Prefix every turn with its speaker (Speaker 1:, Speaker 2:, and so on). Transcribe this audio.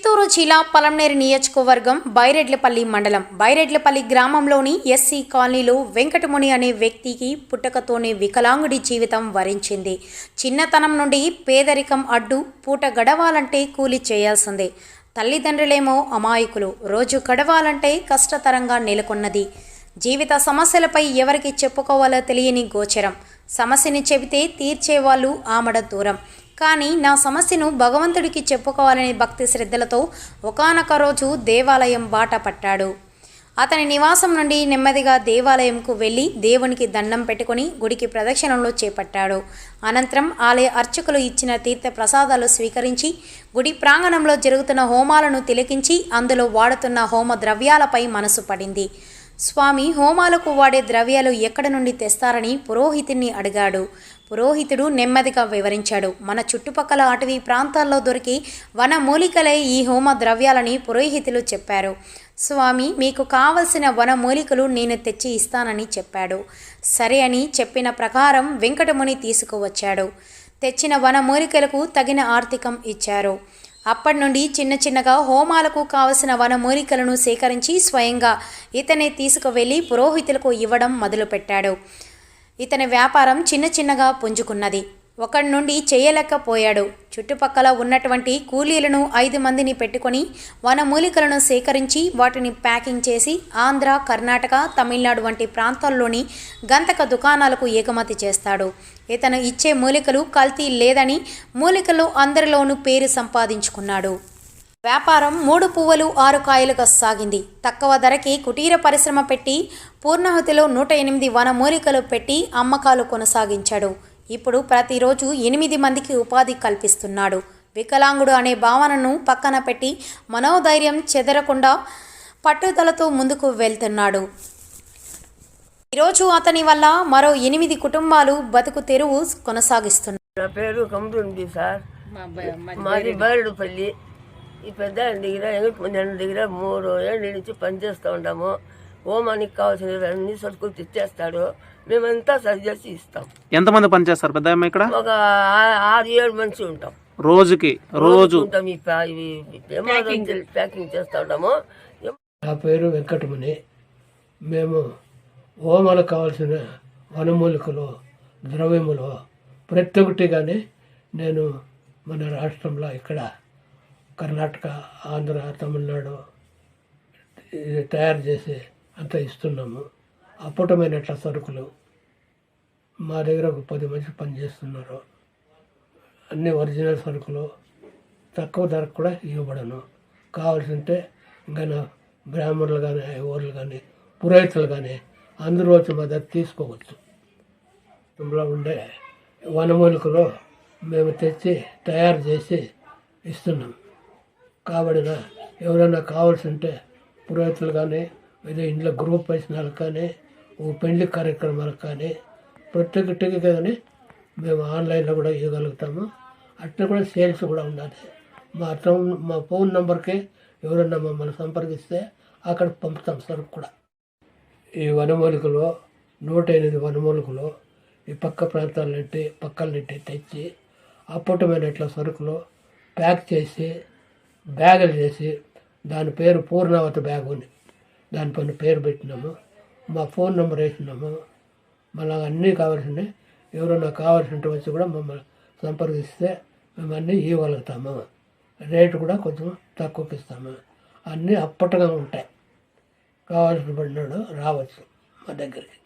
Speaker 1: చిత్తూరు జిల్లా పలంనేరు నియోజకవర్గం బైరెడ్లపల్లి మండలం. బైరెడ్లపల్లి గ్రామంలోని ఎస్సీ కాలనీలో వెంకటముని అనే వ్యక్తికి పుట్టకతోనే వికలాంగుడి జీవితం వరించింది. చిన్నతనం నుండి పేదరికం అడ్డు పూట గడవాలంటే కూలి చేయాల్సిందే. తల్లిదండ్రులేమో అమాయకులు. రోజు గడవాలంటే కష్టతరంగా నెలకొన్నది. జీవిత సమస్యలపై ఎవరికి చెప్పుకోవాలో తెలియని గోచరం. సమస్యని చెబితే తీర్చేవాళ్ళు ఆమడ దూరం. కానీ నా సమస్యను భగవంతుడికి చెప్పుకోవాలనే భక్తి శ్రద్ధలతో ఒకానొక రోజు దేవాలయం బాట పట్టాడు. అతని నివాసం నుండి నెమ్మదిగా దేవాలయంకు వెళ్ళి దేవునికి దండం పెట్టుకుని గుడికి ప్రదక్షిణలో చేపట్టాడు. అనంతరం ఆలయ అర్చకులు ఇచ్చిన తీర్థ ప్రసాదాలు స్వీకరించి గుడి ప్రాంగణంలో జరుగుతున్న హోమాలను తిలకించి అందులో వాడుతున్న హోమ ద్రవ్యాలపై మనసు పడింది. స్వామి హోమాలకు వాడే ద్రవ్యాలు ఎక్కడి నుండి తెస్తారని పురోహితుణ్ణి అడిగాడు. పురోహితుడు నెమ్మదిగా వివరించాడు. మన చుట్టుపక్కల అటవీ ప్రాంతాల్లో దొరికి వన మూలికలే ఈ హోమ ద్రవ్యాలని పురోహితులు చెప్పారు. స్వామి మీకు కావలసిన వన మూలికలు నేను తెచ్చి ఇస్తానని చెప్పాడు. సరే అని చెప్పిన ప్రకారం వెంకటముని తీసుకువచ్చాడు. తెచ్చిన వన మూలికలకు తగిన ఆర్థికం ఇచ్చారు. అప్పటి నుండి చిన్న చిన్నగా హోమాలకు కావలసిన వనమూలికలను సేకరించి స్వయంగా ఇతనే తీసుకువెళ్ళి పురోహితులకు ఇవ్వడం మొదలుపెట్టాడు. ఇతని వ్యాపారం చిన్న చిన్నగా పుంజుకున్నది. ఒకడి నుండి చేయలేకపోయాడు. చుట్టుపక్కల ఉన్నటువంటి కూలీలను ఐదు మందిని పెట్టుకొని వనమూలికలను సేకరించి వాటిని ప్యాకింగ్ చేసి ఆంధ్ర కర్ణాటక తమిళనాడు వంటి ప్రాంతాల్లోని గంతక దుకాణాలకు ఎగుమతి చేస్తాడు. ఇతను ఇచ్చే మూలికలు కల్తీ లేదని మూలికలు అందరిలోనూ పేరు సంపాదించుకున్నాడు. వ్యాపారం మూడు పువ్వులు ఆరు కాయలుగా సాగింది. తక్కువ ధరకి కుటీర పరిశ్రమ పెట్టి పూర్ణాహుతిలో నూట ఎనిమిది వనమూలికలు పెట్టి అమ్మకాలు కొనసాగించాడు. ఇప్పుడు ప్రతిరోజు ఎనిమిది మందికి ఉపాధి కల్పిస్తున్నాడు. వికలాంగుడు అనే భావనను పక్కన పెట్టి మనోధైర్యం చెదరకుండా పట్టుదలతో ముందుకు వెళ్తున్నాడు. ఈరోజు అతని వల్ల మరో ఎనిమిది కుటుంబాలు బతుకు తెరువు కొనసాగిస్తున్నాయి
Speaker 2: నా పేరు కమరుంది సార్. మాది ఈ పెద్ద దగ్గర దగ్గర మూడు ఏళ్ళ నుంచి పనిచేస్తూ ఉంటాము. హోమానికి కావాల్సిన అన్ని సరుకులు తెచ్చేస్తాడు. మేమంతా సరి చేసి ఇస్తాం.
Speaker 3: ఎంతమంది పనిచేస్తారు పెద్ద ఇక్కడ?
Speaker 2: ఒక ఆరు ఏడు మనిషి ఉంటాం.
Speaker 3: రోజుకి రోజు.
Speaker 2: ఉంటాం. ఈ ప్యాకింగ్. చేస్తూ ఉంటాము
Speaker 4: నా పేరు వెంకటముని మేము హోమాలకు కావాల్సిన వనమూలికలు ద్రవ్యములు ప్రతి ఒక్కటి కానీ నేను మన రాష్ట్రంలో ఇక్కడ కర్ణాటక ఆంధ్ర తమిళనాడు తయారు చేసి అంతా ఇస్తున్నాము. అప్పటమైనట్ల సరుకులు మా దగ్గర ఒక పది మంది పనిచేస్తున్నారు. అన్ని ఒరిజినల్ సరుకులు తక్కువ ధరకు కూడా ఇవ్వబడను. కావాల్సింటే ఇంకా బ్రాహ్మణులు కానీ ఊర్లు కానీ పురోహితులు కానీ అందరూ వచ్చి మా దగ్గర తీసుకోవచ్చు. ఇందులో ఉండే వనమూలికలు మేము తెచ్చి తయారు చేసి ఇస్తున్నాం. కాబడిన ఎవరైనా కావాల్సింటే పురోహితులు కానీ ఏదో ఇంట్లో గ్రూప్ వేసినాలకు కానీ ఓ పెళ్ళి కార్యక్రమాలకు కానీ ప్రతి ఒక్కటికి కానీ మేము ఆన్లైన్లో కూడా ఇవ్వగలుగుతాము. అట్లా కూడా సేల్స్ కూడా ఉండాలి. మా టౌన్ మా ఫోన్ నెంబర్కి ఎవరన్నా మమ్మల్ని సంప్రదిస్తే అక్కడ పంపుతాం సరుకు కూడా. ఈ వనమూలికలో నూట ఎనిమిది వనమూలికలు ఈ పక్క ప్రాంతాల నుండి పక్కల నుండి తెచ్చి అప్పటమైనట్ల సరుకులు ప్యాక్ చేసి బ్యాగులు చేసి దాని పేరు పూర్ణావతి బ్యాగ్ అని. దానిపైన పేరు పెట్టినాము. మా ఫోన్ నెంబర్ వేసినాము. మళ్ళీ అన్నీ కావాల్సినవి ఎవరైనా కావాల్సిన వచ్చి కూడా మమ్మల్ని సంప్రదిస్తే మేము అన్నీ ఇవ్వగలుగుతాము. రేటు కూడా కొంచెం తక్కువకి ఇస్తాము అన్నీ అప్పటగా ఉంటాయి. కావాల్సిన పడినాడు రావచ్చు మా దగ్గరికి.